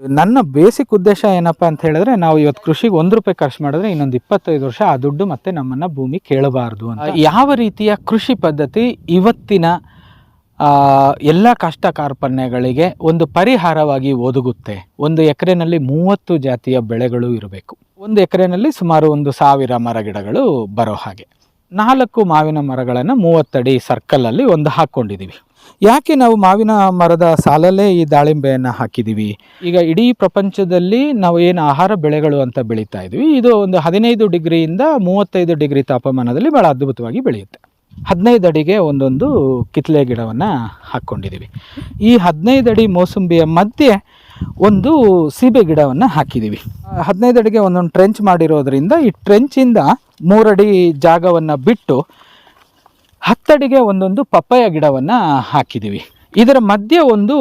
ನನ್ನ ಬೇಸಿಕ್ ಉದ್ದೇಶ ಏನಪ್ಪ ಅಂತ ಹೇಳಿದ್ರೆ ನಾವು ಇವತ್ತು ಕೃಷಿಗೆ ಒಂದು ರೂಪಾಯಿ ಖರ್ಚು ಮಾಡಿದ್ರೆ ಇನ್ನೊಂದು ಇಪ್ಪತ್ತೈದು ವರ್ಷ ಆ ದುಡ್ಡು ಮತ್ತೆ ನಮ್ಮನ್ನ ಭೂಮಿ ಕೇಳಬಾರ್ದು ಅಂತ. ಯಾವ ರೀತಿಯ ಕೃಷಿ ಪದ್ಧತಿ ಇವತ್ತಿನ ಎಲ್ಲ ಕಷ್ಟ ಕಾರ್ಪಣ್ಯಗಳಿಗೆ ಒಂದು ಪರಿಹಾರವಾಗಿ ಒದಗುತ್ತೆ? ಒಂದು ಎಕರೆನಲ್ಲಿ ಮೂವತ್ತು ಜಾತಿಯ ಬೆಳೆಗಳು ಇರಬೇಕು. ಒಂದು ಎಕರೆನಲ್ಲಿ ಸುಮಾರು ಒಂದು ಸಾವಿರ ಮರಗಿಡಗಳು ಬರೋ ಹಾಗೆ. ನಾಲ್ಕು ಮಾವಿನ ಮರಗಳನ್ನು ಮೂವತ್ತಡಿ ಸರ್ಕಲಲ್ಲಿ ಒಂದು ಹಾಕ್ಕೊಂಡಿದ್ದೀವಿ ಯಾಕೆ ನಾವು ಮಾವಿನ ಮರದ ಸಾಲಲ್ಲೇ ಈ ದಾಳಿಂಬೆಯನ್ನು ಹಾಕಿದ್ದೀವಿ ಈಗ ಇಡೀ ಪ್ರಪಂಚದಲ್ಲಿ ನಾವು ಏನು ಆಹಾರ ಬೆಳೆಗಳು ಅಂತ ಬೆಳೀತಾ ಇದ್ವಿ. ಇದು ಒಂದು ಹದಿನೈದು ಡಿಗ್ರಿಯಿಂದ ಮೂವತ್ತೈದು ಡಿಗ್ರಿ ತಾಪಮಾನದಲ್ಲಿ ಭಾಳ ಅದ್ಭುತವಾಗಿ ಬೆಳೆಯುತ್ತೆ. ಹದಿನೈದು ಅಡಿಗೆ ಒಂದೊಂದು ಕಿತ್ಲೆ ಗಿಡವನ್ನು ಹಾಕ್ಕೊಂಡಿದ್ದೀವಿ ಈ ಹದಿನೈದು ಅಡಿ ಮೋಸಂಬಿಯ ಮಧ್ಯೆ ಒಂದು ಸೀಬೆ ಗಿಡವನ್ನು ಹಾಕಿದ್ದೀವಿ ಹದಿನೈದು ಅಡಿಗೆ ಒಂದೊಂದು ಟ್ರೆಂಚ್ ಮಾಡಿರೋದ್ರಿಂದ ಈ ಟ್ರೆಂಚಿಂದ ಮೂರಡಿ ಜಾಗವನ್ನು ಬಿಟ್ಟು ಹತ್ತಡಿಗೆ ಒಂದೊಂದು ಪಪ್ಪಾಯ ಗಿಡವನ್ನು ಹಾಕಿದ್ದೀವಿ. ಇದರ ಮಧ್ಯೆ ಒಂದು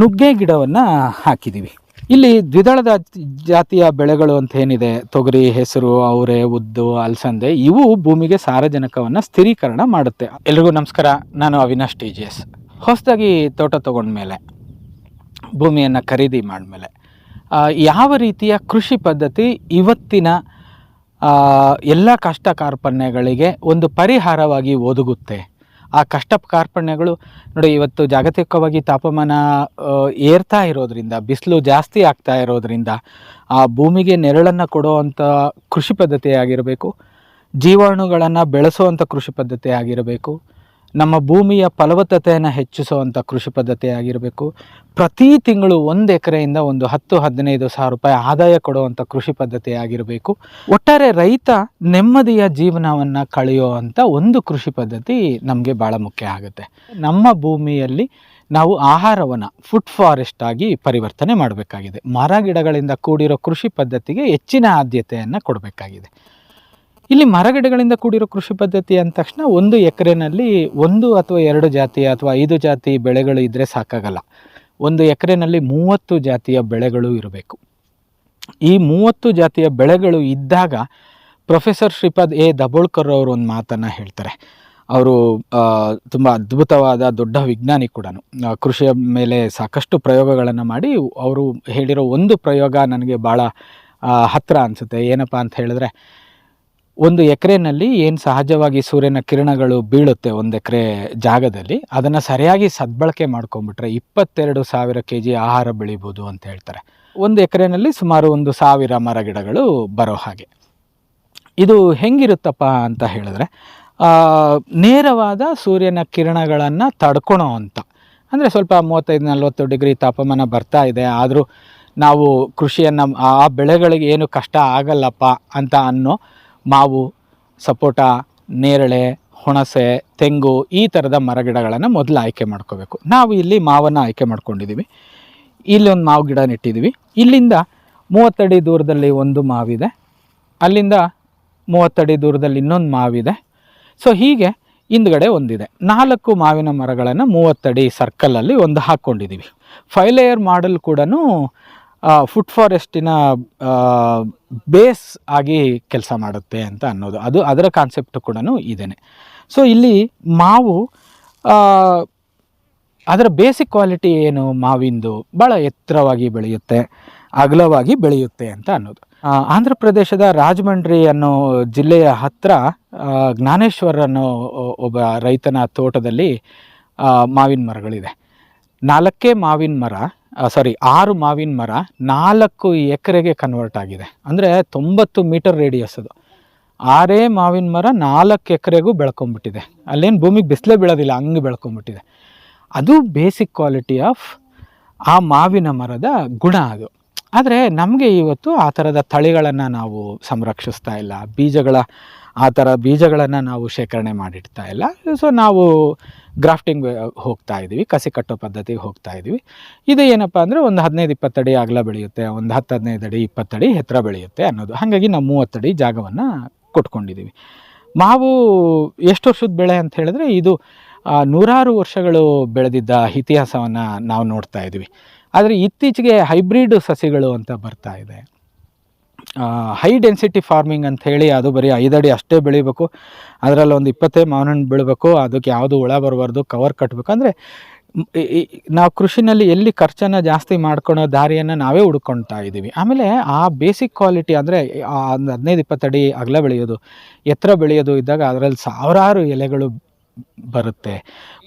ನುಗ್ಗೆ ಗಿಡವನ್ನು ಹಾಕಿದ್ದೀವಿ. ಇಲ್ಲಿ ದ್ವಿದಳ ಜಾತಿಯ ಬೆಳೆಗಳು ಅಂತ ಏನಿದೆ? ತೊಗರಿ, ಹೆಸರು, ಅವರೆ, ಉದ್ದು, ಅಲಸಂದೆ, ಇವು ಭೂಮಿಗೆ ಸಾರಜನಕವನ್ನು ಸ್ಥಿರೀಕರಣ ಮಾಡುತ್ತೆ. ಎಲ್ರಿಗೂ ನಮಸ್ಕಾರ. ನಾನು ಅವಿನಾಶ್ ಟಿ ಜಿ ಎಸ್. ಹೊಸದಾಗಿ ತೋಟ ತಗೊಂಡ್ಮೇಲೆ, ಭೂಮಿಯನ್ನು ಖರೀದಿ ಮಾಡಿದ್ಮೇಲೆ ಯಾವ ರೀತಿಯ ಕೃಷಿ ಪದ್ಧತಿ ಇವತ್ತಿನ ಎಲ್ಲ ಕಷ್ಟ ಕಾರ್ಪಣ್ಯಗಳಿಗೆ ಒಂದು ಪರಿಹಾರವಾಗಿ ಒದಗುತ್ತೆ. ಆ ಕಷ್ಟ ಕಾರ್ಪಣ್ಯಗಳು ನೋಡಿ ಇವತ್ತು ಜಾಗತಿಕವಾಗಿ ತಾಪಮಾನ ಏರ್ತಾ ಇರೋದ್ರಿಂದ, ಬಿಸಿಲು ಜಾಸ್ತಿ ಆಗ್ತಾ ಇರೋದ್ರಿಂದ, ಆ ಭೂಮಿಗೆ ನೆರಳನ್ನು ಕೊಡುವಂಥ ಕೃಷಿ ಪದ್ಧತಿ ಆಗಿರಬೇಕು, ಜೀವಾಣುಗಳನ್ನು ಬೆಳೆಸುವಂಥ ಕೃಷಿ ಪದ್ಧತಿ ಆಗಿರಬೇಕು ನಮ್ಮ ಭೂಮಿಯ ಫಲವತ್ತತೆಯನ್ನು ಹೆಚ್ಚಿಸುವಂಥ ಕೃಷಿ ಪದ್ಧತಿ ಆಗಿರಬೇಕು. ಪ್ರತಿ ತಿಂಗಳು ಒಂದು ಎಕರೆಯಿಂದ ಒಂದು ಹತ್ತು, ಹದಿನೈದು ಸಾವಿರ ರೂಪಾಯಿ ಆದಾಯ ಕೊಡುವಂಥ ಕೃಷಿ ಪದ್ಧತಿ ಆಗಿರಬೇಕು. ಒಟ್ಟಾರೆ ರೈತ ನೆಮ್ಮದಿಯ ಜೀವನವನ್ನು ಕಳೆಯುವಂಥ ಒಂದು ಕೃಷಿ ಪದ್ಧತಿ ನಮಗೆ ಭಾಳ ಮುಖ್ಯ ಆಗುತ್ತೆ. ನಮ್ಮ ಭೂಮಿಯಲ್ಲಿ ನಾವು ಆಹಾರವನ್ನು ಫುಡ್ ಫಾರೆಸ್ಟ್ ಆಗಿ ಪರಿವರ್ತನೆ ಮಾಡಬೇಕಾಗಿದೆ. ಮರ ಗಿಡಗಳಿಂದ ಕೂಡಿರೋ ಕೃಷಿ ಪದ್ಧತಿಗೆ ಹೆಚ್ಚಿನ ಆದ್ಯತೆಯನ್ನು ಕೊಡಬೇಕಾಗಿದೆ. ಇಲ್ಲಿ ಮರಗಿಡಗಳಿಂದ ಕೂಡಿರೋ ಕೃಷಿ ಪದ್ಧತಿ ಅಂದ ತಕ್ಷಣ ಒಂದು ಎಕರೆನಲ್ಲಿ ಒಂದು ಅಥವಾ ಎರಡು ಜಾತಿಯ ಅಥವಾ ಐದು ಜಾತಿ ಬೆಳೆಗಳು ಇದ್ದರೆ ಸಾಕಾಗಲ್ಲ. ಒಂದು ಎಕರೆನಲ್ಲಿ ಮೂವತ್ತು ಜಾತಿಯ ಬೆಳೆಗಳು ಇರಬೇಕು. ಈ ಮೂವತ್ತು ಜಾತಿಯ ಬೆಳೆಗಳು ಇದ್ದಾಗ ಪ್ರೊಫೆಸರ್ ಶ್ರೀಪಾದ್ ಎ ದಬೋಳ್ಕರ್ ಅವರು ಒಂದು ಮಾತನ್ನು ಹೇಳ್ತಾರೆ. ಅವರು ತುಂಬ ಅದ್ಭುತವಾದ ದೊಡ್ಡ ವಿಜ್ಞಾನಿ ಕೂಡ ಕೃಷಿಯ ಮೇಲೆ ಸಾಕಷ್ಟು ಪ್ರಯೋಗಗಳನ್ನು ಮಾಡಿ ಅವರು ಹೇಳಿರೋ ಒಂದು ಪ್ರಯೋಗ ನನಗೆ ಭಾಳ ಹತ್ತಿರ ಅನಿಸುತ್ತೆ. ಏನಪ್ಪಾ ಅಂತ ಹೇಳಿದ್ರೆ ಒಂದು ಎಕರೆನಲ್ಲಿ ಏನು ಸಹಜವಾಗಿ ಸೂರ್ಯನ ಕಿರಣಗಳು ಬೀಳುತ್ತೆ ಒಂದು ಎಕರೆ ಜಾಗದಲ್ಲಿ, ಅದನ್ನು ಸರಿಯಾಗಿ ಸದ್ಬಳಕೆ ಮಾಡ್ಕೊಂಡ್ಬಿಟ್ರೆ ಇಪ್ಪತ್ತೆರಡು ಸಾವಿರ ಕೆ ಜಿ ಆಹಾರ ಬೆಳಿಬೋದು ಅಂತ ಹೇಳ್ತಾರೆ. ಒಂದು ಎಕರೆನಲ್ಲಿ ಸುಮಾರು ಒಂದು ಸಾವಿರ ಮರಗಿಡಗಳು ಬರೋ ಹಾಗೆ. ಇದು ಹೆಂಗಿರುತ್ತಪ್ಪ ಅಂತ ಹೇಳಿದ್ರೆ ನೇರವಾದ ಸೂರ್ಯನ ಕಿರಣಗಳನ್ನು ತಡ್ಕೊಳೋ ಅಂತ. ಅಂದರೆ ಸ್ವಲ್ಪ ಮೂವತ್ತೈದು, ನಲ್ವತ್ತು ಡಿಗ್ರಿ ತಾಪಮಾನ ಬರ್ತಾ ಇದೆ, ಆದರೂ ನಾವು ಕೃಷಿಯನ್ನು, ಆ ಬೆಳೆಗಳಿಗೆ ಏನು ಕಷ್ಟ ಆಗಲ್ಲಪ್ಪ ಅಂತ ಅನ್ನೋ ಮಾವು, ಸಪೋಟ, ನೇರಳೆ, ಹುಣಸೆ, ತೆಂಗು ಈ ಥರದ ಮರಗಿಡಗಳನ್ನು ಮೊದಲು ಆಯ್ಕೆ ಮಾಡ್ಕೋಬೇಕು. ನಾವು ಇಲ್ಲಿ ಮಾವನ್ನು ಆಯ್ಕೆ ಮಾಡ್ಕೊಂಡಿದ್ದೀವಿ ಇಲ್ಲಿ ಒಂದು ಮಾವು ಗಿಡ ನೆಟ್ಟಿದ್ದೀವಿ ಇಲ್ಲಿಂದ ಮೂವತ್ತಡಿ ದೂರದಲ್ಲಿ ಒಂದು ಮಾವಿದೆ. ಅಲ್ಲಿಂದ ಮೂವತ್ತಡಿ ದೂರದಲ್ಲಿ ಇನ್ನೊಂದು ಮಾವಿದೆ. ಸೊ ಹೀಗೆ ಹಿಂದ್ಗಡೆ ಒಂದಿದೆ. ನಾಲ್ಕು ಮಾವಿನ ಮರಗಳನ್ನು ಮೂವತ್ತಡಿ ಸರ್ಕಲಲ್ಲಿ ಒಂದು ಹಾಕ್ಕೊಂಡಿದ್ದೀವಿ ಫೈವ್ ಲೇಯರ್ ಮಾಡಲ್ ಕೂಡ ಫುಡ್ ಫಾರೆಸ್ಟಿನ ಬೇಸ್ ಆಗಿ ಕೆಲಸ ಮಾಡುತ್ತೆ ಅಂತ ಅನ್ನೋದು. ಅದು ಅದರ ಕಾನ್ಸೆಪ್ಟ್ ಕೂಡ ಇದೇನೆ. ಸೊ ಇಲ್ಲಿ ಮಾವು ಅದರ ಬೇಸಿಕ್ ಕ್ವಾಲಿಟಿ ಏನು ಮಾವಿಂದು ಭಾಳ ಎತ್ತರವಾಗಿ ಬೆಳೆಯುತ್ತೆ, ಅಗಲವಾಗಿ ಬೆಳೆಯುತ್ತೆ ಅಂತ ಅನ್ನೋದು. ಆಂಧ್ರ ಪ್ರದೇಶದ ರಾಜಮಂಡ್ರಿ ಅನ್ನೋ ಜಿಲ್ಲೆಯ ಹತ್ತಿರ ಜ್ಞಾನೇಶ್ವರ ಅನ್ನೋ ಒಬ್ಬ ರೈತನ ತೋಟದಲ್ಲಿ ಮಾವಿನ ಮರಗಳಿದೆ. ನಾಲ್ಕೇ ಮಾವಿನ ಮರ ಸಾರಿ ಆರು ಮಾವಿನ ಮರ ನಾಲ್ಕು ಎಕರೆಗೆ ಕನ್ವರ್ಟ್ ಆಗಿದೆ. ಅಂದರೆ ತೊಂಬತ್ತು ಮೀಟರ್ ರೇಡಿಯಸ್ ಅದು. ಆರೇ ಮಾವಿನ ಮರ ನಾಲ್ಕು ಎಕರೆಗೂ ಬೆಳ್ಕೊಂಬಿಟ್ಟಿದೆ. ಅಲ್ಲೇನು ಭೂಮಿಗೆ ಬಿಸಿಲೇ ಬೀಳೋದಿಲ್ಲ, ಹಂಗೆ ಬೆಳ್ಕೊಂಬಿಟ್ಟಿದೆ. ಅದು ಬೇಸಿಕ್ ಕ್ವಾಲಿಟಿ ಆಫ್ ಆ ಮಾವಿನ ಮರದ ಗುಣ ಅದು. ಆದರೆ ನಮಗೆ ಇವತ್ತು ಆ ಥರದ ತಳಿಗಳನ್ನು ನಾವು ಸಂರಕ್ಷಿಸ್ತಾ ಇಲ್ಲ. ಬೀಜಗಳ ಆ ಥರ ಬೀಜಗಳನ್ನು ನಾವು ಶೇಖರಣೆ ಮಾಡಿಡ್ತಾ ಇಲ್ಲ. ಸೊ ನಾವು ಗ್ರಾಫ್ಟಿಂಗ್ ಹೋಗ್ತಾ ಇದ್ದೀವಿ ಕಸಿ ಕಟ್ಟೋ ಪದ್ಧತಿಗೆ ಹೋಗ್ತಾ ಇದ್ದೀವಿ ಇದು ಏನಪ್ಪ ಅಂದರೆ ಒಂದು ಹದಿನೈದು ಇಪ್ಪತ್ತಡಿ ಅಗಲ ಬೆಳೆಯುತ್ತೆ, ಒಂದು ಹತ್ತು, ಹದಿನೈದು ಅಡಿ ಇಪ್ಪತ್ತಡಿ ಎತ್ತರ ಬೆಳೆಯುತ್ತೆ ಅನ್ನೋದು. ಹಾಗಾಗಿ ನಾವು ಮೂವತ್ತಡಿ ಜಾಗವನ್ನು ಕೊಟ್ಕೊಂಡಿದ್ದೀವಿ ಮಾವು ಎಷ್ಟು ವರ್ಷದ ಬೆಳೆ ಅಂತ ಹೇಳಿದ್ರೆ ಇದು ನೂರಾರು ವರ್ಷಗಳು ಬೆಳೆದಿದ್ದ ಇತಿಹಾಸವನ್ನು ನಾವು ನೋಡ್ತಾ ಇದ್ದೀವಿ ಆದರೆ ಇತ್ತೀಚೆಗೆ ಹೈಬ್ರಿಡ್ ಸಸಿಗಳು ಅಂತ ಬರ್ತಾ ಇದೆ. ಹೈ ಡೆನ್ಸಿಟಿ ಫಾರ್ಮಿಂಗ್ ಅಂತ ಹೇಳಿ ಅದು ಬರೀ ಐದಡಿ ಅಷ್ಟೇ ಬೆಳಿಬೇಕು. ಅದರಲ್ಲಿ ಒಂದು ಇಪ್ಪತ್ತೇ ಮಾವಿನ ಹಣ್ಣು ಬೀಳಬೇಕು. ಅದಕ್ಕೆ ಯಾವುದು ಹುಳ ಬರಬಾರ್ದು ಕವರ್ ಕಟ್ಟಬೇಕು ಅಂದರೆ ನಾವು ಕೃಷಿನಲ್ಲಿ ಎಲ್ಲಿ ಖರ್ಚನ್ನು ಜಾಸ್ತಿ ಮಾಡ್ಕೊಳೋ ದಾರಿಯನ್ನು ನಾವೇ ಹುಡ್ಕೊಳ್ತಾ ಇದ್ದೀವಿ. ಆಮೇಲೆ ಆ ಬೇಸಿಕ್ ಕ್ವಾಲಿಟಿ ಅಂದರೆ ಒಂದು ಹದಿನೈದು, ಇಪ್ಪತ್ತಡಿ ಅಗಲ ಬೆಳೆಯೋದು, ಎತ್ತರ ಬೆಳೆಯೋದು ಇದ್ದಾಗ ಅದರಲ್ಲಿ ಸಾವಿರಾರು ಎಲೆಗಳು ಬರುತ್ತೆ.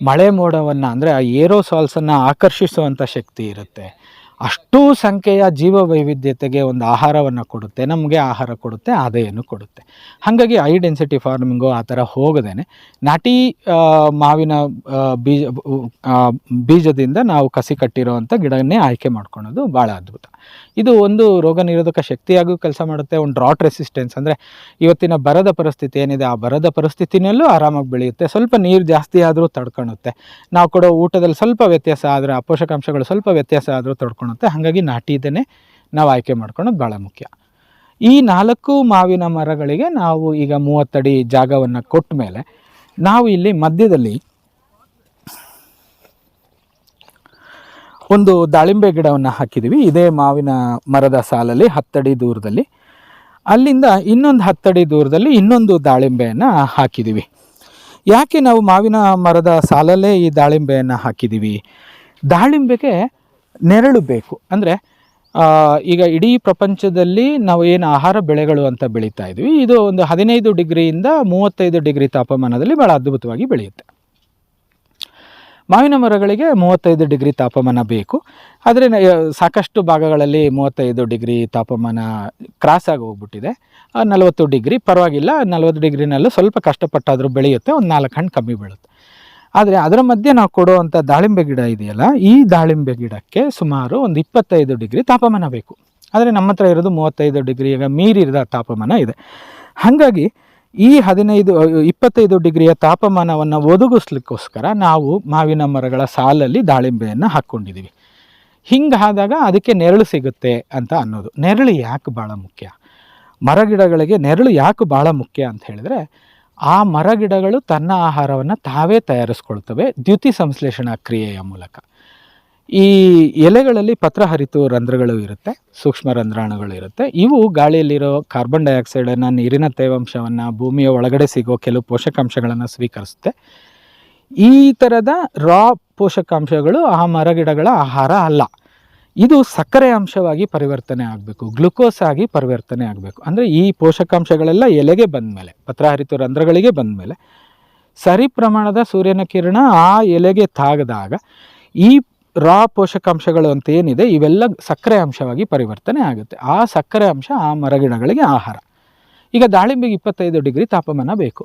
ಮಳೆ ಮೋಡವನ್ನು ಅಂದರೆ ಆ ಏರೋ ಸಾಲ್ಸನ್ನು ಆಕರ್ಷಿಸುವಂಥ ಶಕ್ತಿ ಇರುತ್ತೆ. ಅಷ್ಟೂ ಸಂಖ್ಯೆಯ ಜೀವ ವೈವಿಧ್ಯತೆಗೆ ಒಂದು ಆಹಾರವನ್ನು ಕೊಡುತ್ತೆ, ನಮಗೆ ಆಹಾರ ಕೊಡುತ್ತೆ ಆದಾಯನೂ ಕೊಡುತ್ತೆ. ಹಾಗಾಗಿ ಹೈ ಡೆನ್ಸಿಟಿ ಫಾರ್ಮಿಂಗು ಆ ಥರ ಹೋಗದೇನೆ. ನಾಟಿ ಮಾವಿನ ಬೀಜ ಬೀಜದಿಂದ ನಾವು ಕಸಿ ಕಟ್ಟಿರೋವಂಥ ಗಿಡವನ್ನೇ ಆಯ್ಕೆ ಮಾಡ್ಕೊಳೋದು ಭಾಳ ಅದ್ಭುತ. ಇದು ಒಂದು ರೋಗ ನಿರೋಧಕ ಶಕ್ತಿಯಾಗೂ ಕೆಲಸ ಮಾಡುತ್ತೆ, ಒಂದು ಡ್ರಾಟ್ ರೆಸಿಸ್ಟೆನ್ಸ್ ಅಂದರೆ ಇವತ್ತಿನ ಬರದ ಪರಿಸ್ಥಿತಿ ಏನಿದೆ, ಆ ಬರದ ಪರಿಸ್ಥಿತಿನಲ್ಲೂ ಆರಾಮಾಗಿ ಬೆಳೆಯುತ್ತೆ. ಸ್ವಲ್ಪ ನೀರು ಜಾಸ್ತಿ ಆದರೂ ತಡ್ಕೊಳುತ್ತೆ ನಾವು ಕೊಡೋ ಊಟದಲ್ಲಿ ಸ್ವಲ್ಪ ವ್ಯತ್ಯಾಸ ಆದರೆ, ಆ ಪೋಷಕಾಂಶಗಳು ಸ್ವಲ್ಪ ವ್ಯತ್ಯಾಸ ಆದರೂ ತಡ್ಕೊಳುತ್ತೆ ಹಾಗಾಗಿ ನಾಟಿದನ್ನೇ ನಾವು ಆಯ್ಕೆ ಮಾಡ್ಕೊಳೋದು ಭಾಳ ಮುಖ್ಯ. ಈ ನಾಲ್ಕು ಮಾವಿನ ಮರಗಳಿಗೆ ನಾವು ಈಗ ಮೂವತ್ತಡಿ ಜಾಗವನ್ನು ಕೊಟ್ಟ ಮೇಲೆ ನಾವು ಇಲ್ಲಿ ಮಧ್ಯದಲ್ಲಿ ಒಂದು ದಾಳಿಂಬೆ ಗಿಡವನ್ನು ಹಾಕಿದ್ದೀವಿ ಇದೇ ಮಾವಿನ ಮರದ ಸಾಲಲ್ಲಿ ಹತ್ತಡಿ ದೂರದಲ್ಲಿ. ಅಲ್ಲಿಂದ ಇನ್ನೊಂದು ಹತ್ತಡಿ ದೂರದಲ್ಲಿ ಇನ್ನೊಂದು ದಾಳಿಂಬೆಯನ್ನು ಹಾಕಿದ್ದೀವಿ ಯಾಕೆ ನಾವು ಮಾವಿನ ಮರದ ಸಾಲಲ್ಲೇ ಈ ದಾಳಿಂಬೆಯನ್ನು ಹಾಕಿದ್ದೀವಿ ದಾಳಿಂಬೆಗೆ ನೆರಳು ಬೇಕು. ಅಂದರೆ ಈಗ ಇಡೀ ಪ್ರಪಂಚದಲ್ಲಿ ನಾವು ಏನು ಆಹಾರ ಬೆಳೆಗಳು ಅಂತ ಬೆಳೀತಾ ಇದ್ವಿ. ಇದು ಒಂದು ಹದಿನೈದು ಡಿಗ್ರಿಯಿಂದ ಮೂವತ್ತೈದು ಡಿಗ್ರಿ ತಾಪಮಾನದಲ್ಲಿ ಭಾಳ ಅದ್ಭುತವಾಗಿ ಬೆಳೆಯುತ್ತೆ. ಮಾವಿನ ಮರಗಳಿಗೆ ಮೂವತ್ತೈದು ಡಿಗ್ರಿ ತಾಪಮಾನ ಬೇಕು. ಆದರೆ ಸಾಕಷ್ಟು ಭಾಗಗಳಲ್ಲಿ ಮೂವತ್ತೈದು ಡಿಗ್ರಿ ತಾಪಮಾನ ಕ್ರಾಸ್ ಆಗಿ ಹೋಗ್ಬಿಟ್ಟಿದೆ. ನಲವತ್ತು ಡಿಗ್ರಿ, ಪರವಾಗಿಲ್ಲ, ನಲವತ್ತು ಡಿಗ್ರಿನಲ್ಲೂ ಸ್ವಲ್ಪ ಕಷ್ಟಪಟ್ಟಾದರೂ ಬೆಳೆಯುತ್ತೆ, ಒಂದು ನಾಲ್ಕು ಹಣ್ಣು ಕಮ್ಮಿ ಬೀಳುತ್ತೆ. ಆದರೆ, ಅದರ ಮಧ್ಯೆ ನಾವು ಕೊಡುವಂಥ ದಾಳಿಂಬೆ ಗಿಡ ಇದೆಯಲ್ಲ, ಈ ದಾಳಿಂಬೆ ಗಿಡಕ್ಕೆ ಸುಮಾರು ಒಂದು ಇಪ್ಪತ್ತೈದು ಡಿಗ್ರಿ ತಾಪಮಾನ ಬೇಕು. ಆದರೆ, ನಮ್ಮ ಹತ್ರ ಇರೋದು ಮೂವತ್ತೈದು ಡಿಗ್ರಿಯಾಗ ಮೀರಿದ ತಾಪಮಾನ ಇದೆ. ಹಾಗಾಗಿ ಈ ಹದಿನೈದು ಇಪ್ಪತ್ತೈದು ಡಿಗ್ರಿಯ ತಾಪಮಾನವನ್ನು ಒದಗಿಸ್ಲಿಕ್ಕೋಸ್ಕರ ನಾವು ಮಾವಿನ ಮರಗಳ ಸಾಲಲ್ಲಿ ದಾಳಿಂಬೆಯನ್ನು ಹಾಕ್ಕೊಂಡಿದ್ದೀವಿ ಹಿಂಗಾದಾಗ ಅದಕ್ಕೆ ನೆರಳು ಸಿಗುತ್ತೆ ಅಂತ ಅನ್ನೋದು. ನೆರಳು ಯಾಕೆ ಭಾಳ ಮುಖ್ಯ? ಮರಗಿಡಗಳಿಗೆ ನೆರಳು ಯಾಕೆ ಭಾಳ ಮುಖ್ಯ ಅಂತ ಹೇಳಿದ್ರೆ, ಆ ಮರಗಿಡಗಳು ತನ್ನ ಆಹಾರವನ್ನು ತಾವೇ ತಯಾರಿಸ್ಕೊಳ್ತವೆ ದ್ಯುತಿ ಸಂಶ್ಲೇಷಣಾ ಕ್ರಿಯೆಯ ಮೂಲಕ. ಈ ಎಲೆಗಳಲ್ಲಿ ಪತ್ರ ಹರಿತು ರಂಧ್ರಗಳು ಇರುತ್ತೆ, ಸೂಕ್ಷ್ಮ ರಂಧ್ರಾಣುಗಳು ಇರುತ್ತೆ. ಇವು ಗಾಳಿಯಲ್ಲಿರೋ ಕಾರ್ಬನ್ ಡೈಆಕ್ಸೈಡನ್ನು ನೀರಿನ ತೇವಾಂಶವನ್ನು, ಭೂಮಿಯ ಒಳಗಡೆ ಸಿಗೋ ಕೆಲವು ಪೋಷಕಾಂಶಗಳನ್ನು ಸ್ವೀಕರಿಸುತ್ತೆ. ಈ ಥರದ ರಾ ಪೋಷಕಾಂಶಗಳು ಆ ಮರಗಿಡಗಳ ಆಹಾರ ಅಲ್ಲ. ಇದು ಸಕ್ಕರೆ ಅಂಶವಾಗಿ ಪರಿವರ್ತನೆ ಆಗಬೇಕು, ಗ್ಲುಕೋಸ್ ಆಗಿ ಪರಿವರ್ತನೆ ಆಗಬೇಕು. ಅಂದರೆ ಈ ಪೋಷಕಾಂಶಗಳೆಲ್ಲ ಎಲೆಗೆ ಬಂದಮೇಲೆ ಪತ್ರಹರಿತು ರಂಧ್ರಗಳಿಗೆ ಬಂದಮೇಲೆ, ಸರಿ ಪ್ರಮಾಣದ ಸೂರ್ಯನ ಕಿರಣ ಆ ಎಲೆಗೆ ತಾಗದಾಗ ಈ ರಾ ಪೋಷಕಾಂಶಗಳು ಅಂತ ಏನಿದೆ ಇವೆಲ್ಲ ಸಕ್ಕರೆ ಅಂಶವಾಗಿ ಪರಿವರ್ತನೆ ಆಗುತ್ತೆ. ಆ ಸಕ್ಕರೆ ಅಂಶ, ಆ ಮರಗಿಡಗಳಿಗೆ ಆಹಾರ. ಈಗ ದಾಳಿಂಬೆಗೆ ಇಪ್ಪತ್ತೈದು ಡಿಗ್ರಿ ತಾಪಮಾನ ಬೇಕು.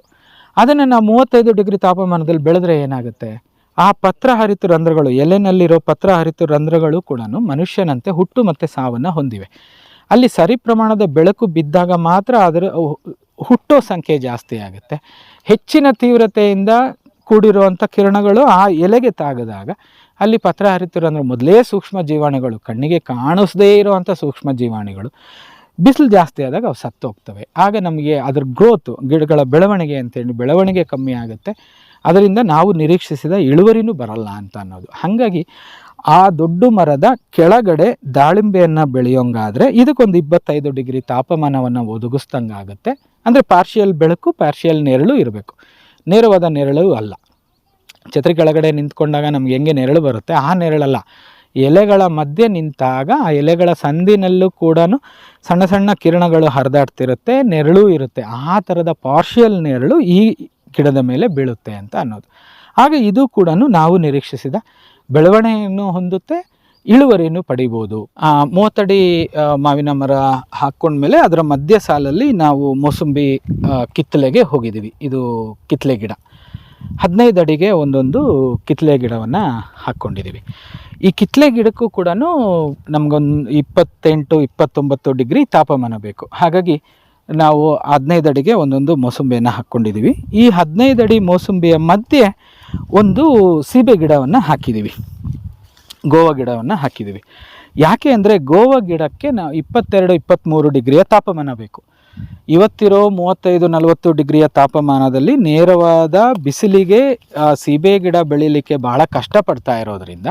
ಅದನ್ನು ನಾವು ಮೂವತ್ತೈದು ಡಿಗ್ರಿ ತಾಪಮಾನದಲ್ಲಿ ಬೆಳೆದ್ರೆ ಏನಾಗುತ್ತೆ? ಆ ಪತ್ರ ಹರಿತು ರಂಧ್ರಗಳು, ಎಲೆನಲ್ಲಿರೋ ಪತ್ರಹರಿತ ರಂಧ್ರಗಳು ಕೂಡ ಮನುಷ್ಯನಂತೆ ಹುಟ್ಟು ಮತ್ತು ಸಾವನ್ನು ಹೊಂದಿವೆ. ಅಲ್ಲಿ ಸರಿ ಪ್ರಮಾಣದ ಬೆಳಕು ಬಿದ್ದಾಗ ಮಾತ್ರ ಅದರ ಹುಟ್ಟೋ ಸಂಖ್ಯೆ ಜಾಸ್ತಿ ಆಗುತ್ತೆ. ಹೆಚ್ಚಿನ ತೀವ್ರತೆಯಿಂದ ಕೂಡಿರುವಂಥ ಕಿರಣಗಳು ಆ ಎಲೆಗೆ ತಾಗದಾಗ ಅಲ್ಲಿ ಪತ್ರ ಹರಿತಿರೋ ಅಂದರೆ ಮೊದಲೇ ಸೂಕ್ಷ್ಮ ಜೀವಾಣುಗಳು, ಕಣ್ಣಿಗೆ ಕಾಣಿಸದೇ ಇರುವಂಥ ಸೂಕ್ಷ್ಮ ಜೀವಾಣುಗಳು ಬಿಸಿಲು ಜಾಸ್ತಿ ಆದಾಗ ಅವು ಸತ್ತು ಹೋಗ್ತವೆ ಆಗ ನಮಗೆ ಅದ್ರ ಗ್ರೋತು ಗಿಡಗಳ ಬೆಳವಣಿಗೆ ಅಂತೇಳಿ ಬೆಳವಣಿಗೆ ಕಮ್ಮಿ ಆಗುತ್ತೆ. ಅದರಿಂದ ನಾವು ನಿರೀಕ್ಷಿಸಿದ ಇಳುವರಿನೂ ಬರಲ್ಲ ಅಂತ ಅನ್ನೋದು. ಹಾಗಾಗಿ ಆ ದೊಡ್ಡ ಮರದ ಕೆಳಗಡೆ ದಾಳಿಂಬೆಯನ್ನು ಬೆಳೆಯೋಂಗಾದರೆ ಇದಕ್ಕೊಂದು ಇಪ್ಪತ್ತೈದು ಡಿಗ್ರಿ ತಾಪಮಾನವನ್ನು ಒದಗಿಸ್ದಂಗೆ ಆಗುತ್ತೆ ಅಂದರೆ ಪಾರ್ಷಿಯಲ್ ಬೆಳಕು ಪಾರ್ಷಿಯಲ್ ನೆರಳು ಇರಬೇಕು. ನೇರವಾದ ನೆರಳು ಅಲ್ಲ. ಛತ್ರಿ ಕೆಳಗಡೆ ನಿಂತ್ಕೊಂಡಾಗ ನಮ್ಗೆ ಹೆಂಗೆ ನೆರಳು ಬರುತ್ತೆ? ಆ ನೆರಳಲ್ಲ. ಎಲೆಗಳ ಮಧ್ಯೆ ನಿಂತಾಗ ಆ ಎಲೆಗಳ ಸಂದಿನಲ್ಲೂ ಕೂಡ ಸಣ್ಣ ಸಣ್ಣ ಕಿರಣಗಳು ಹರಿದಾಡ್ತಿರುತ್ತೆ, ನೆರಳು ಇರುತ್ತೆ. ಆ ಥರದ ಪಾರ್ಷಿಯಲ್ ನೆರಳು ಈ ಗಿಡದ ಮೇಲೆ ಬೀಳುತ್ತೆ ಅಂತ ಅನ್ನೋದು. ಹಾಗೆ ಇದು ಕೂಡ ನಾವು ನಿರೀಕ್ಷಿಸಿದ ಬೆಳವಣಿಗೆಯನ್ನು ಹೊಂದುತ್ತೆ, ಇಳುವರಿಯನ್ನು ಪಡಿಬೋದು. ಮೂವತ್ತಡಿ ಮಾವಿನ ಮರ ಹಾಕ್ಕೊಂಡ್ಮೇಲೆ ಅದರ ಮಧ್ಯ ಸಾಲಲ್ಲಿ ನಾವು ಮೋಸಂಬಿ ಕಿತ್ತಲೆಗೆ ಹೋಗಿದ್ದೀವಿ. ಇದು ಕಿತ್ತಲೆ ಗಿಡ. ಹದಿನೈದು ಅಡಿಗೆ ಒಂದೊಂದು ಕಿತ್ತಲೆ ಗಿಡವನ್ನು ಹಾಕ್ಕೊಂಡಿದ್ದೀವಿ ಈ ಕಿತ್ತಲೆ ಗಿಡಕ್ಕೂ ಕೂಡ ನಮಗೊಂದು ಇಪ್ಪತ್ತೆಂಟು, ಇಪ್ಪತ್ತೊಂಬತ್ತು ಡಿಗ್ರಿ ತಾಪಮಾನ ಬೇಕು. ಹಾಗಾಗಿ ನಾವು ಹದಿನೈದು ಅಡಿಗೆ ಒಂದೊಂದು ಮೋಸಂಬಿಯನ್ನು ಹಾಕ್ಕೊಂಡಿದ್ದೀವಿ ಈ ಹದಿನೈದು ಅಡಿ ಮೋಸಂಬಿಯ ಮಧ್ಯೆ ಒಂದು ಸೀಬೆ ಗಿಡವನ್ನು ಹಾಕಿದ್ದೀವಿ ಗೋವಾ ಗಿಡವನ್ನು ಹಾಕಿದ್ದೀವಿ ಯಾಕೆ ಅಂದರೆ ಗೋವಾ ಗಿಡಕ್ಕೆ ನಾವು ಇಪ್ಪತ್ತೆರಡು ಇಪ್ಪತ್ತ್ಮೂರು ಡಿಗ್ರಿಯ ತಾಪಮಾನ ಬೇಕು. ಇವತ್ತಿರೋ ಮೂವತ್ತೈದು ನಲವತ್ತು ಡಿಗ್ರಿಯ ತಾಪಮಾನದಲ್ಲಿ ನೇರವಾದ ಬಿಸಿಲಿಗೆ ಸೀಬೆ ಗಿಡ ಬೆಳೀಲಿಕ್ಕೆ ಭಾಳ ಕಷ್ಟಪಡ್ತಾ ಇರೋದರಿಂದ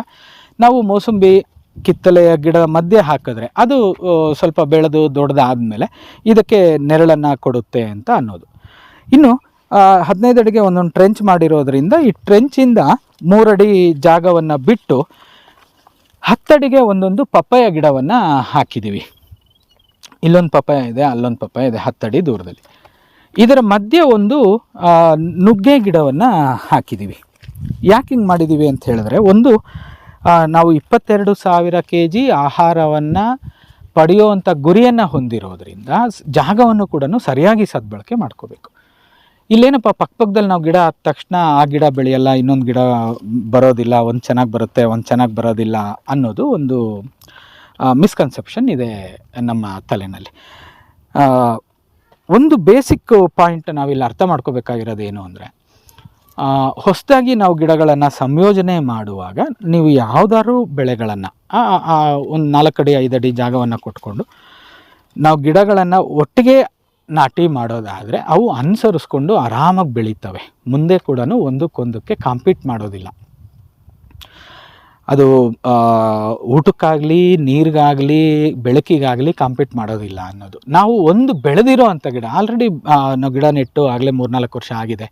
ನಾವು ಮೋಸಂಬಿ ಕಿತ್ತಲೆಯ ಗಿಡ ಮಧ್ಯೆ ಹಾಕಿದ್ರೆ ಅದು ಸ್ವಲ್ಪ ಬೆಳೆದು ದೊಡ್ಡದಾದಮೇಲೆ ಇದಕ್ಕೆ ನೆರಳನ್ನು ಕೊಡುತ್ತೆ ಅಂತ ಅನ್ನೋದು. ಇನ್ನು ಹದಿನೈದು ಅಡಿಗೆ ಒಂದೊಂದು ಟ್ರೆಂಚ್ ಮಾಡಿರೋದರಿಂದ ಈ ಟ್ರೆಂಚಿಂದ ಮೂರಡಿ ಜಾಗವನ್ನು ಬಿಟ್ಟು ಹತ್ತಡಿಗೆ ಒಂದೊಂದು ಪಪ್ಪಾಯ ಗಿಡವನ್ನು ಹಾಕಿದ್ದೀವಿ ಇಲ್ಲೊಂದು ಪಪ್ಪಾಯ ಇದೆ, ಅಲ್ಲೊಂದು ಪಪ್ಪಾಯ ಇದೆ ಹತ್ತಡಿ ದೂರದಲ್ಲಿ. ಇದರ ಮಧ್ಯೆ ಒಂದು ನುಗ್ಗೆ ಗಿಡವನ್ನು ಹಾಕಿದ್ದೀವಿ ಯಾಕೆ ಹಿಂಗೆ ಮಾಡಿದ್ದೀವಿ ಅಂತ ಹೇಳಿದ್ರೆ, ಒಂದು ನಾವು ಇಪ್ಪತ್ತೆರಡು ಸಾವಿರ ಕೆ ಜಿ ಆಹಾರವನ್ನು ಪಡೆಯುವಂಥ ಗುರಿಯನ್ನು ಹೊಂದಿರೋದ್ರಿಂದ ಜಾಗವನ್ನು ಕೂಡ ಸರಿಯಾಗಿ ಸದ್ಬಳಕೆ ಮಾಡ್ಕೋಬೇಕು. ಇಲ್ಲೇನಪ್ಪ ಪಕ್ಕಪಕ್ಕದಲ್ಲಿ ನಾವು ಗಿಡ ಆದ ತಕ್ಷಣ ಆ ಗಿಡ ಬೆಳೆಯಲ್ಲ, ಇನ್ನೊಂದು ಗಿಡ ಬರೋದಿಲ್ಲ, ಒಂದು ಚೆನ್ನಾಗಿ ಬರುತ್ತೆ, ಒಂದು ಚೆನ್ನಾಗಿ ಬರೋದಿಲ್ಲ ಅನ್ನೋದು ಒಂದು ಮಿಸ್ಕನ್ಸೆಪ್ಷನ್ ಇದೆ ನಮ್ಮ ತಲೆನಲ್ಲಿ. ಒಂದು ಬೇಸಿಕ್ ಪಾಯಿಂಟ್ ನಾವಿಲ್ಲಿ ಅರ್ಥ ಮಾಡ್ಕೋಬೇಕಾಗಿರೋದು ಏನು ಅಂದರೆ ಹೊಸದಾಗಿ ನಾವು ಗಿಡಗಳನ್ನು ಸಂಯೋಜನೆ ಮಾಡುವಾಗ ನೀವು ಯಾವುದಾದ್ರು ಬೆಳೆಗಳನ್ನು ಒಂದು ನಾಲ್ಕಡಿ, ಐದಡಿ ಜಾಗವನ್ನು ಕೊಟ್ಕೊಂಡು ನಾವು ಗಿಡಗಳನ್ನು ಒಟ್ಟಿಗೆ ನಾಟಿ ಮಾಡೋದಾದರೆ ಅವು ಅನುಸರಿಸ್ಕೊಂಡು ಆರಾಮಾಗಿ ಬೆಳೀತವೆ. ಮುಂದೆ ಕೂಡ ಒಂದಕ್ಕೊಂದಕ್ಕೆ ಕಾಂಪೀಟ್ ಮಾಡೋದಿಲ್ಲ. ಅದು ಊಟಕ್ಕಾಗಲಿ, ನೀರಿಗಾಗಲಿ, ಬೆಳಕಿಗಾಗಲಿ ಕಾಂಪೀಟ್ ಮಾಡೋದಿಲ್ಲ ಅನ್ನೋದು. ನಾವು ಒಂದು ಬೆಳೆದಿರೋ ಅಂಥ ಗಿಡ ಆಲ್ರೆಡಿ ನಾವು ಗಿಡ ನೆಟ್ಟು ಆಗಲೇ ಮೂರ್ನಾಲ್ಕು ವರ್ಷ ಆಗಿದೆ.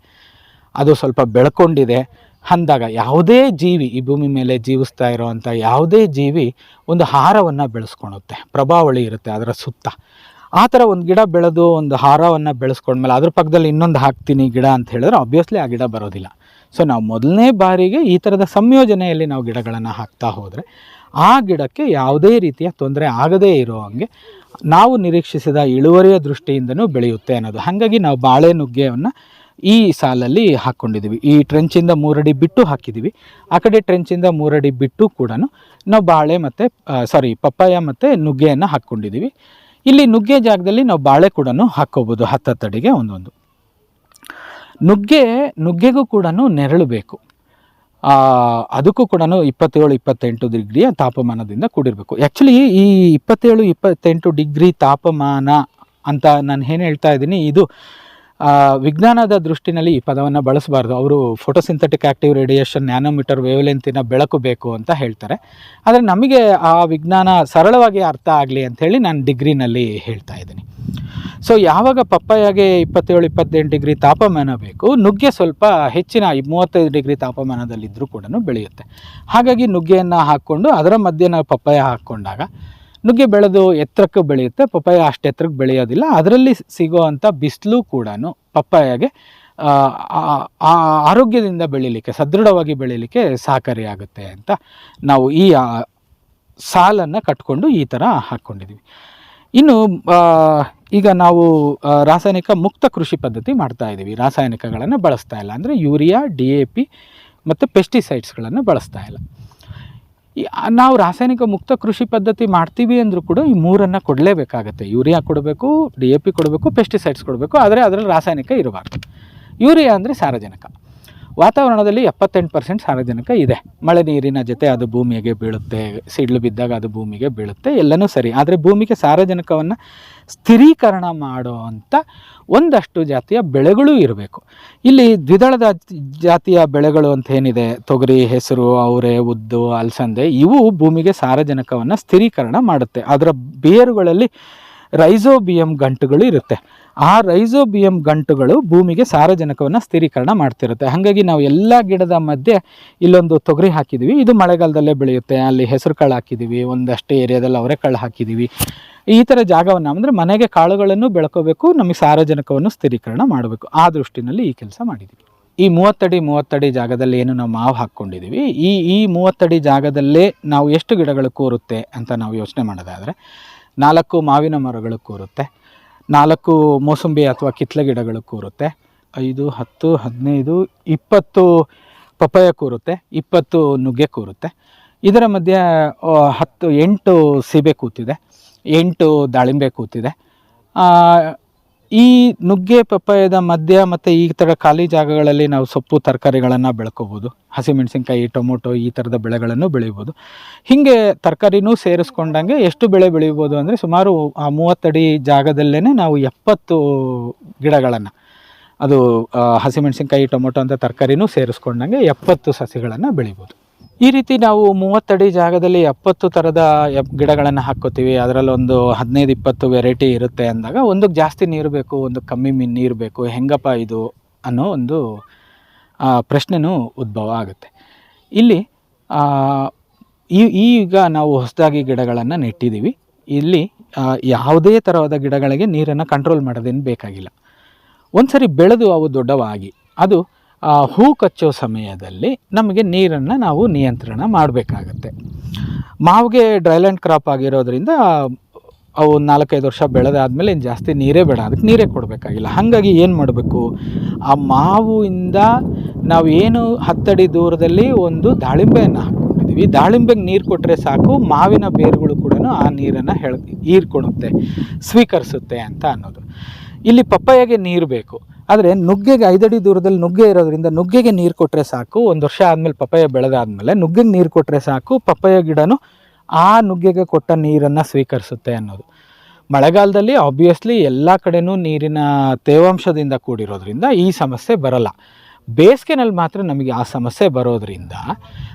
ಅದು ಸ್ವಲ್ಪ ಬೆಳ್ಕೊಂಡಿದೆ. ಅಂದಾಗ ಯಾವುದೇ ಜೀವಿ ಈ ಭೂಮಿ ಮೇಲೆ ಜೀವಿಸ್ತಾ ಇರೋವಂಥ ಯಾವುದೇ ಜೀವಿ ಒಂದು ಹಾರವನ್ನು ಬೆಳೆಸ್ಕೊಳುತ್ತೆ. ಪ್ರಭಾವಳಿ ಇರುತ್ತೆ ಅದರ ಸುತ್ತ. ಆ ಥರ ಒಂದು ಗಿಡ ಬೆಳೆದು ಒಂದು ಹಾರವನ್ನು ಬೆಳೆಸ್ಕೊಂಡ್ಮೇಲೆ ಅದ್ರ ಪಕ್ಕದಲ್ಲಿ ಇನ್ನೊಂದು ಹಾಕ್ತೀನಿ ಗಿಡ ಅಂತ ಹೇಳಿದ್ರೆ ಆಬ್ವಿಯಸ್ಲಿ ಆ ಗಿಡ ಬರೋದಿಲ್ಲ. ಸೊ ನಾವು ಮೊದಲನೇ ಬಾರಿಗೆ ಈ ಥರದ ಸಂಯೋಜನೆಯಲ್ಲಿ ನಾವು ಗಿಡಗಳನ್ನು ಹಾಕ್ತಾ ಹೋದರೆ, ಆ ಗಿಡಕ್ಕೆ ಯಾವುದೇ ರೀತಿಯ ತೊಂದರೆ ಆಗದೇ ಇರೋ ಹಾಗೆ ನಾವು ನಿರೀಕ್ಷಿಸಿದ ಇಳುವರಿಯ ದೃಷ್ಟಿಯಿಂದನೂ ಬೆಳೆಯುತ್ತೆ ಅನ್ನೋದು. ಹಾಗಾಗಿ ನಾವು ಬಾಳೆ ನುಗ್ಗೆಯನ್ನು ಈ ಸಾಲಲ್ಲಿ ಹಾಕ್ಕೊಂಡಿದ್ದೀವಿ ಈ ಟ್ರೆಂಚಿಂದ ಮೂರಡಿ ಬಿಟ್ಟು ಹಾಕಿದ್ದೀವಿ ಆ ಕಡೆ ಟ್ರೆಂಚಿಂದ ಮೂರಡಿ ಬಿಟ್ಟು ಕೂಡ ನಾವು ಬಾಳೆ ಮತ್ತು ಸಾರಿ ಪಪ್ಪಾಯ ಮತ್ತು ನುಗ್ಗೆಯನ್ನು ಹಾಕ್ಕೊಂಡಿದ್ದೀವಿ ಇಲ್ಲಿ ನುಗ್ಗೆ ಜಾಗದಲ್ಲಿ ನಾವು ಬಾಳೆ ಕೂಡ ಹಾಕ್ಕೋಬೋದು ಹತ್ತತ್ತಡಿಗೆ ಒಂದೊಂದು. ನುಗ್ಗೆ, ನುಗ್ಗೆಗೂ ಕೂಡ ನೆರಳು ಬೇಕು. ಅದಕ್ಕೂ ಕೂಡ ಇಪ್ಪತ್ತೇಳು, ಇಪ್ಪತ್ತೆಂಟು ಡಿಗ್ರಿಯ ತಾಪಮಾನದಿಂದ ಕೂಡಿರಬೇಕು. ಆ್ಯಕ್ಚುಲಿ ಈ ಇಪ್ಪತ್ತೇಳು, ಇಪ್ಪತ್ತೆಂಟು ಡಿಗ್ರಿ ತಾಪಮಾನ ಅಂತ ನಾನು ಏನು ಹೇಳ್ತಾ ಇದ್ದೀನಿ, ಇದು ವಿಜ್ಞಾನದ ದೃಷ್ಟಿನಲ್ಲಿ ಈ ಪದವನ್ನು ಬಳಸಬಾರ್ದು. ಅವರು ಫೋಟೋಸಿಂಥೆಟಿಕ್ ಆಕ್ಟಿವ್ ರೇಡಿಯೇಷನ್ ನ್ಯಾನೋಮೀಟರ್ ವೇವ್ಲೆಂತಿನ ಬೆಳಕು ಬೇಕು ಅಂತ ಹೇಳ್ತಾರೆ. ಆದರೆ ನಮಗೆ ಆ ವಿಜ್ಞಾನ ಸರಳವಾಗಿ ಅರ್ಥ ಆಗಲಿ ಅಂಥೇಳಿ ನಾನು ಡಿಗ್ರಿನಲ್ಲಿ ಹೇಳ್ತಾ ಇದ್ದೀನಿ. ಸೊ ಯಾವಾಗ ಪಪ್ಪಾಯಗೆ ಇಪ್ಪತ್ತೇಳು, ಇಪ್ಪತ್ತೆಂಟು ಡಿಗ್ರಿ ತಾಪಮಾನ ಬೇಕು, ನುಗ್ಗೆ ಸ್ವಲ್ಪ ಹೆಚ್ಚಿನ ಮೂವತ್ತೈದು ಡಿಗ್ರಿ ತಾಪಮಾನದಲ್ಲಿದ್ದರೂ ಕೂಡ ಬೆಳೆಯುತ್ತೆ. ಹಾಗಾಗಿ ನುಗ್ಗೆಯನ್ನು ಹಾಕ್ಕೊಂಡು, ಅದರ ಮಧ್ಯೆ ನಾವು ಪಪ್ಪಾಯ ಹಾಕ್ಕೊಂಡಾಗ ನುಗ್ಗೆ ಬೆಳೆದು ಎತ್ತರಕ್ಕೆ ಬೆಳೆಯುತ್ತೆ, ಪಪ್ಪಾಯ ಅಷ್ಟು ಎತ್ತರಕ್ಕೆ ಬೆಳೆಯೋದಿಲ್ಲ. ಅದರಲ್ಲಿ ಸಿಗೋವಂಥ ಬಿಸಿಲು ಕೂಡ ಪಪ್ಪಾಯಗೆ ಆರೋಗ್ಯದಿಂದ ಬೆಳೀಲಿಕ್ಕೆ, ಸದೃಢವಾಗಿ ಬೆಳೀಲಿಕ್ಕೆ ಸಹಕಾರಿಯಾಗುತ್ತೆ ಅಂತ ನಾವು ಈ ಸಾಲನ್ನು ಕಟ್ಕೊಂಡು ಈ ಥರ ಹಾಕ್ಕೊಂಡಿದ್ದೀವಿ. ಇನ್ನು ಈಗ ನಾವು ರಾಸಾಯನಿಕ ಮುಕ್ತ ಕೃಷಿ ಪದ್ಧತಿ ಮಾಡ್ತಾ ಇದ್ದೀವಿ. ರಾಸಾಯನಿಕಗಳನ್ನು ಬಳಸ್ತಾ ಇಲ್ಲ ಅಂದರೆ ಯೂರಿಯಾ, ಡಿ ಎ ಪಿ ಮತ್ತು ಪೆಸ್ಟಿಸೈಡ್ಸ್ಗಳನ್ನು ಬಳಸ್ತಾ ಇಲ್ಲ. ನಾವು ರಾಸಾಯನಿಕ ಮುಕ್ತ ಕೃಷಿ ಪದ್ಧತಿ ಮಾಡ್ತೀವಿ ಅಂದರೂ ಕೂಡ ಈ ಮೂರನ್ನು ಕೊಡಲೇಬೇಕಾಗತ್ತೆ. ಯೂರಿಯಾ ಕೊಡಬೇಕು, ಡಿ ಎ ಪಿ ಕೊಡಬೇಕು ಪೆಸ್ಟಿಸೈಡ್ಸ್ ಕೊಡಬೇಕು, ಆದರೆ ಅದರಲ್ಲಿ ರಾಸಾಯನಿಕ ಇರಬಾರ್ದು. ಯೂರಿಯಾ ಅಂದರೆ ಸಾರಜನಕ. ವಾತಾವರಣದಲ್ಲಿ ಎಪ್ಪತ್ತೆಂಟು ಪರ್ಸೆಂಟ್ ಸಾರಜನಕ ಇದೆ. ಮಳೆ ನೀರಿನ ಜೊತೆ ಅದು ಭೂಮಿಗೆ ಬೀಳುತ್ತೆ, ಸಿಡ್ಲು ಬಿದ್ದಾಗ ಅದು ಭೂಮಿಗೆ ಬೀಳುತ್ತೆ, ಎಲ್ಲನೂ ಸರಿ. ಆದರೆ ಭೂಮಿಗೆ ಸಾರಜನಕವನ್ನು ಸ್ಥಿರೀಕರಣ ಮಾಡುವಂಥ ಒಂದಷ್ಟು ಜಾತಿಯ ಬೆಳೆಗಳೂ ಇರಬೇಕು. ಇಲ್ಲಿ ದ್ವಿದಳ ಜಾತಿಯ ಬೆಳೆಗಳು ಅಂತ ಏನಿದೆ? ತೊಗರಿ, ಹೆಸರು, ಅವರೆ, ಉದ್ದು, ಅಲಸಂದೆ, ಇವು ಭೂಮಿಗೆ ಸಾರಜನಕವನ್ನು ಸ್ಥಿರೀಕರಣ ಮಾಡುತ್ತೆ. ಅದರ ಬೇರುಗಳಲ್ಲಿ ರೈಸೋಬಿಯಂ ಗಂಟುಗಳು ಇರುತ್ತೆ. ಆ ರೈಸೋಬಿಯಂ ಗಂಟುಗಳು ಭೂಮಿಗೆ ಸಾರಜನಕವನ್ನು ಸ್ಥಿರೀಕರಣ ಮಾಡ್ತಿರುತ್ತೆ. ಹಾಗಾಗಿ ನಾವು ಎಲ್ಲ ಗಿಡದ ಮಧ್ಯೆ ಇಲ್ಲೊಂದು ತೊಗರಿ ಹಾಕಿದ್ದೀವಿ ಇದು ಮಳೆಗಾಲದಲ್ಲೇ ಬೆಳೆಯುತ್ತೆ. ಅಲ್ಲಿ ಹೆಸರು ಕಾಳು ಹಾಕಿದ್ದೀವಿ ಒಂದಷ್ಟು ಏರಿಯಾದಲ್ಲಿ ಅವರೆಕಾಳು ಹಾಕಿದ್ದೀವಿ ಈ ಥರ ಜಾಗವನ್ನು ಅಂದರೆ ಮನೆಗೆ ಕಾಳುಗಳನ್ನು ಬೆಳ್ಕೋಬೇಕು. ನಮಗೆ ಸಾರಜನಕವನ್ನು ಸ್ಥಿರೀಕರಣ ಮಾಡಬೇಕು. ಆ ದೃಷ್ಟಿನಲ್ಲಿ ಈ ಕೆಲಸ ಮಾಡಿದ್ದೀವಿ ಈ ಮೂವತ್ತಡಿ ಮೂವತ್ತಡಿ ಜಾಗದಲ್ಲಿ ಏನು ನಾವು ಮಾವು ಹಾಕ್ಕೊಂಡಿದ್ದೀವಿ ಈ ಈ ಮೂವತ್ತಡಿ ಜಾಗದಲ್ಲೇ ನಾವು ಎಷ್ಟು ಗಿಡಗಳು ಕೂರುತ್ತೆ ಅಂತ ನಾವು ಯೋಚನೆ ಮಾಡೋದಾದರೆ ನಾಲ್ಕು ಮಾವಿನ ಮರಗಳು ಕೂರುತ್ತೆ. ನಾಲ್ಕು ಮೋಸಂಬಿ ಅಥವಾ ಕಿತ್ಲೆ ಗಿಡಗಳು ಕೂರುತ್ತೆ. ಐದು, ಹತ್ತು, ಹದಿನೈದು, ಇಪ್ಪತ್ತು ಪಪ್ಪಾಯ ಕೂರುತ್ತೆ, ಇಪ್ಪತ್ತು ನುಗ್ಗೆ ಕೂರುತ್ತೆ. ಇದರ ಮಧ್ಯೆ ಹತ್ತು, ಎಂಟು ಸೀಬೆ ಕೂತಿದೆ. ಎಂಟು ದಾಳಿಂಬೆ ಕೂತಿದೆ. ಈ ನುಗ್ಗೆ ಪಪ್ಪಾಯದ ಮಧ್ಯ ಮತ್ತು ಈ ಥರ ಖಾಲಿ ಜಾಗಗಳಲ್ಲಿ ನಾವು ಸೊಪ್ಪು, ತರಕಾರಿಗಳನ್ನು ಬೆಳ್ಕೋಬೋದು. ಹಸಿಮೆಣಸಿನ್ಕಾಯಿ, ಟೊಮೊಟೊ ಈ ಥರದ ಬೆಳೆಗಳನ್ನು ಬೆಳಿಬೋದು ಹೀಗೆ ತರಕಾರಿನೂ ಸೇರಿಸ್ಕೊಂಡಂಗೆ ಎಷ್ಟು ಬೆಳೆ ಬೆಳಿಬೋದು ಅಂದರೆ ಸುಮಾರು ಆ ಮೂವತ್ತಡಿ ಜಾಗದಲ್ಲೇ ನಾವು ಎಪ್ಪತ್ತು ಗಿಡಗಳನ್ನು, ಅದು ಹಸಿ ಹಸಿಮೆಣಸಿನ್ಕಾಯಿ, ಟೊಮೊಟೊ ಅಂತ ತರಕಾರಿನೂ ಸೇರಿಸ್ಕೊಂಡಂಗೆ ಎಪ್ಪತ್ತು ಸಸಿಗಳನ್ನು ಬೆಳಿಬೋದು ಈ ರೀತಿ ನಾವು ಮೂವತ್ತಡಿ ಜಾಗದಲ್ಲಿ ಎಪ್ಪತ್ತು ಥರದ ಗಿಡಗಳನ್ನು ಹಾಕ್ಕೋತೀವಿ. ಅದರಲ್ಲಿ ಒಂದು ಹದಿನೈದು, ಇಪ್ಪತ್ತು ವೆರೈಟಿ ಇರುತ್ತೆ ಅಂದಾಗ ಒಂದಕ್ಕೆ ಜಾಸ್ತಿ ನೀರು ಬೇಕು, ಒಂದು ಕಮ್ಮಿ ನೀರು ಬೇಕು, ಹೆಂಗಪ್ಪ ಇದು ಅನ್ನೋ ಒಂದು ಪ್ರಶ್ನೆನೂ ಉದ್ಭವ ಆಗುತ್ತೆ. ಇಲ್ಲಿ ಈ, ಈಗ ನಾವು ಹೊಸದಾಗಿ ಗಿಡಗಳನ್ನು ನೆಟ್ಟಿದ್ದೀವಿ. ಇಲ್ಲಿ ಯಾವುದೇ ಥರವಾದ ಗಿಡಗಳಿಗೆ ನೀರನ್ನು ಕಂಟ್ರೋಲ್ ಮಾಡೋದೇನು ಬೇಕಾಗಿಲ್ಲ. ಒಂದು ಸರಿ ಬೆಳೆದು ಅವು ದೊಡ್ಡವಾಗಿ, ಅದು ಹೂ ಕಚ್ಚೋ ಸಮಯದಲ್ಲಿ ನಮಗೆ ನೀರನ್ನು ನಾವು ನಿಯಂತ್ರಣ ಮಾಡಬೇಕಾಗತ್ತೆ. ಮಾವಿಗೆ ಡ್ರೈಲ್ಯಾಂಡ್ ಕ್ರಾಪ್ ಆಗಿರೋದ್ರಿಂದ ಅವು ನಾಲ್ಕೈದು ವರ್ಷ ಬೆಳೆದಾದ್ಮೇಲೆ ಇನ್ನು ಜಾಸ್ತಿ ನೀರೇ ಬೇಡ, ಅದಕ್ಕೆ ನೀರೇ ಕೊಡಬೇಕಾಗಿಲ್ಲ. ಹಾಗಾಗಿ ಏನು ಮಾಡಬೇಕು? ಆ ಮಾವಿಂದ ನಾವು ಏನು ಹತ್ತಡಿ ದೂರದಲ್ಲಿ ಒಂದು ದಾಳಿಂಬೆಯನ್ನು ಹಾಕ್ಕೊಂಡಿದ್ದೀವಿ ದಾಳಿಂಬೆಗೆ ನೀರು ಕೊಟ್ಟರೆ ಸಾಕು, ಮಾವಿನ ಬೇರುಗಳು ಕೂಡ ಆ ನೀರನ್ನು ಹೇಳ ಹೀರ್ಕೊಡುತ್ತೆ ಸ್ವೀಕರಿಸುತ್ತೆ ಅಂತ ಅನ್ನೋದು. ಇಲ್ಲಿ ಪಪ್ಪಾಯಗೆ ನೀರು ಬೇಕು. ಆದರೆ ನುಗ್ಗೆಗೆ ಐದಡಿ ದೂರದಲ್ಲಿ ನುಗ್ಗೆ ಇರೋದ್ರಿಂದ ನುಗ್ಗೆಗೆ ನೀರು ಕೊಟ್ಟರೆ ಸಾಕು. ಒಂದು ವರ್ಷ ಆದಮೇಲೆ ಪಪ್ಪಾಯ ಬೆಳೆದಾದ್ಮೇಲೆ ನುಗ್ಗೆಗೆ ನೀರು ಕೊಟ್ಟರೆ ಸಾಕು. ಪಪ್ಪಾಯ ಗಿಡನೂ ಆ ನುಗ್ಗೆಗೆ ಕೊಟ್ಟ ನೀರನ್ನು ಸ್ವೀಕರಿಸುತ್ತೆ ಅನ್ನೋದು. ಮಳೆಗಾಲದಲ್ಲಿ ಆಬ್ವಿಯಸ್ಲಿ ಎಲ್ಲ ಕಡೆನೂ ನೀರಿನ ತೇವಾಂಶದಿಂದ ಕೂಡಿರೋದ್ರಿಂದ ಈ ಸಮಸ್ಯೆ ಬರಲ್ಲ. ಬೇಸಿಗೆನಲ್ಲಿ ಮಾತ್ರ ನಮಗೆ ಆ ಸಮಸ್ಯೆ ಬರೋದರಿಂದ,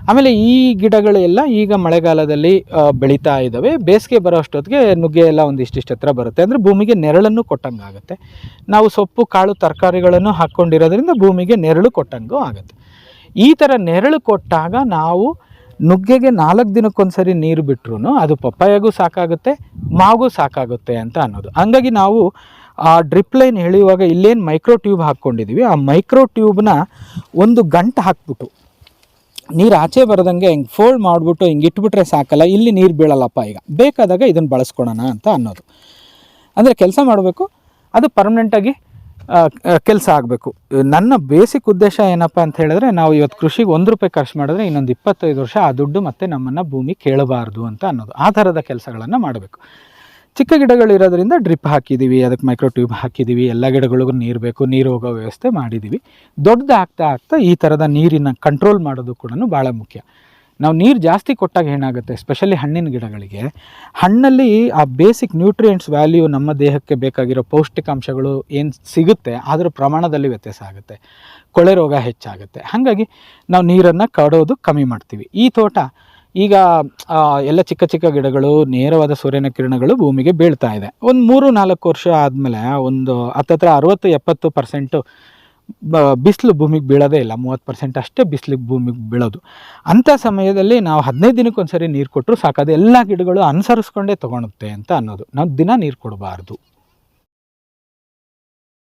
ಆಮೇಲೆ ಈ ಗಿಡಗಳೆಲ್ಲ ಈಗ ಮಳೆಗಾಲದಲ್ಲಿ ಬೆಳೀತಾ ಇದ್ದಾವೆ. ಬೇಸಿಗೆ ಬರೋ ಅಷ್ಟೊತ್ತಿಗೆ ನುಗ್ಗೆ ಎಲ್ಲ ಒಂದಿಷ್ಟಿಷ್ಟು ಹತ್ರ ಬರುತ್ತೆ. ಅಂದರೆ ಭೂಮಿಗೆ ನೆರಳನ್ನು ಕೊಟ್ಟಂಗಾಗುತ್ತೆ ನಾವು ಸೊಪ್ಪು, ಕಾಳು, ತರಕಾರಿಗಳನ್ನು ಹಾಕ್ಕೊಂಡಿರೋದ್ರಿಂದ ಭೂಮಿಗೆ ನೆರಳು ಕೊಟ್ಟಂಗೂ ಆಗುತ್ತೆ. ಈ ಥರ ನೆರಳು ಕೊಟ್ಟಾಗ ನಾವು ನುಗ್ಗೆಗೆ ನಾಲ್ಕು ದಿನಕ್ಕೊಂದ್ಸರಿ ನೀರು ಬಿಟ್ರೂ ಅದು ಪಪ್ಪಾಯಗೂ ಸಾಕಾಗುತ್ತೆ, ಮಾವಿಗೂ ಸಾಕಾಗುತ್ತೆ ಅಂತ ಅನ್ನೋದು. ಹಂಗಾಗಿ ನಾವು ಆ ಡ್ರಿಪ್ ಲೈನ್ ಎಳೆಯುವಾಗ ಇಲ್ಲೇನು ಮೈಕ್ರೋ ಟ್ಯೂಬ್ ಹಾಕ್ಕೊಂಡಿದ್ದೀವಿ ಆ ಮೈಕ್ರೋ ಟ್ಯೂಬ್ನ ಒಂದು ಗಂಟು ಹಾಕ್ಬಿಟ್ಟು, ನೀರು ಆಚೆ ಬರದಂಗೆ ಹಿಂಗೆ ಫೋಲ್ಡ್ ಮಾಡಿಬಿಟ್ಟು ಹಿಂಗೆ ಇಟ್ಬಿಟ್ರೆ ಸಾಕಲ್ಲ, ಇಲ್ಲಿ ನೀರು ಬೀಳಲ್ಲಪ್ಪ ಈಗ. ಬೇಕಾದಾಗ ಇದನ್ನು ಬಳಸ್ಕೊಳೋಣ ಅಂತ ಅನ್ನೋದು. ಅಂದರೆ ಕೆಲಸ ಮಾಡಬೇಕು, ಅದು ಪರ್ಮನೆಂಟಾಗಿ ಕೆಲಸ ಆಗಬೇಕು. ನನ್ನ ಬೇಸಿಕ್ ಉದ್ದೇಶ ಏನಪ್ಪ ಅಂತ ಹೇಳಿದ್ರೆ, ನಾವು ಇವತ್ತು ಕೃಷಿಗೆ ಒಂದು ರೂಪಾಯಿ ಖರ್ಚು ಮಾಡಿದ್ರೆ ಇನ್ನೊಂದು ಇಪ್ಪತ್ತೈದು ವರ್ಷ ಆ ದುಡ್ಡು ಮತ್ತೆ ನಮ್ಮನ್ನು ಭೂಮಿ ಕೇಳಬಾರ್ದು ಅಂತ ಅನ್ನೋದು. ಆ ಥರದ ಕೆಲಸಗಳನ್ನು ಮಾಡಬೇಕು. ಚಿಕ್ಕ ಗಿಡಗಳಿರೋದ್ರಿಂದ ಡ್ರಿಪ್ ಹಾಕಿದ್ದೀವಿ, ಅದಕ್ಕೆ ಮೈಕ್ರೋ ಟ್ಯೂಬ್ ಹಾಕಿದ್ದೀವಿ, ಎಲ್ಲ ಗಿಡಗಳಿಗೂ ನೀರು ಬೇಕು ನೀರು ಹೋಗೋ ವ್ಯವಸ್ಥೆ ಮಾಡಿದ್ದೀವಿ. ದೊಡ್ಡದು ಆಗ್ತಾ ಆಗ್ತಾ ಈ ಥರದ ನೀರಿನ ಕಂಟ್ರೋಲ್ ಮಾಡೋದು ಕೂಡ ಭಾಳ ಮುಖ್ಯ. ನಾವು ನೀರು ಜಾಸ್ತಿ ಕೊಟ್ಟಾಗ ಏನಾಗುತ್ತೆ ಸ್ಪೆಷಲಿ ಹಣ್ಣಿನ ಗಿಡಗಳಿಗೆ, ಹಣ್ಣಲ್ಲಿ ಆ ಬೇಸಿಕ್ ನ್ಯೂಟ್ರಿಯೆಂಟ್ಸ್ ವ್ಯಾಲ್ಯೂ ನಮ್ಮ ದೇಹಕ್ಕೆ ಬೇಕಾಗಿರೋ ಪೌಷ್ಟಿಕಾಂಶಗಳು ಏನು ಸಿಗುತ್ತೆ, ಅದರ ಪ್ರಮಾಣದಲ್ಲಿ ವ್ಯತ್ಯಾಸ ಆಗುತ್ತೆ. ಕೊಳೆ ರೋಗ ಹೆಚ್ಚಾಗುತ್ತೆ. ಹಾಗಾಗಿ ನಾವು ನೀರನ್ನು ಕಡೋದು ಕಮ್ಮಿ ಮಾಡ್ತೀವಿ. ಈ ತೋಟ ಈಗ ಎಲ್ಲ ಚಿಕ್ಕ ಚಿಕ್ಕ ಗಿಡಗಳು, ನೇರವಾದ ಸೂರ್ಯನ ಕಿರಣಗಳು ಭೂಮಿಗೆ ಬೀಳ್ತಾ ಇದೆ. ಒಂದು ಮೂರು ನಾಲ್ಕು ವರ್ಷ ಆದಮೇಲೆ, ಒಂದು ಹತ್ತತ್ರ ಅರವತ್ತು, ಎಪ್ಪತ್ತು ಪರ್ಸೆಂಟು ಬ, ಬಿಸಿಲು ಭೂಮಿಗೆ ಬೀಳೋದೇ ಇಲ್ಲ. ಮೂವತ್ತು ಪರ್ಸೆಂಟ್ ಅಷ್ಟೇ ಬಿಸಿಲಿಗೆ ಭೂಮಿಗೆ ಬೀಳೋದು. ಅಂಥ ಸಮಯದಲ್ಲಿ ನಾವು ಹದಿನೈದು ದಿನಕ್ಕೊಂದ್ಸರಿ ನೀರು ಕೊಟ್ಟರು ಸಾಕು. ಅದು ಎಲ್ಲ ಗಿಡಗಳು ಅನುಸರಿಸ್ಕೊಂಡೇ ತೊಗೊಳುತ್ತೆ ಅಂತ ಅನ್ನೋದು. ನಾವು ದಿನ ನೀರು ಕೊಡಬಾರ್ದು.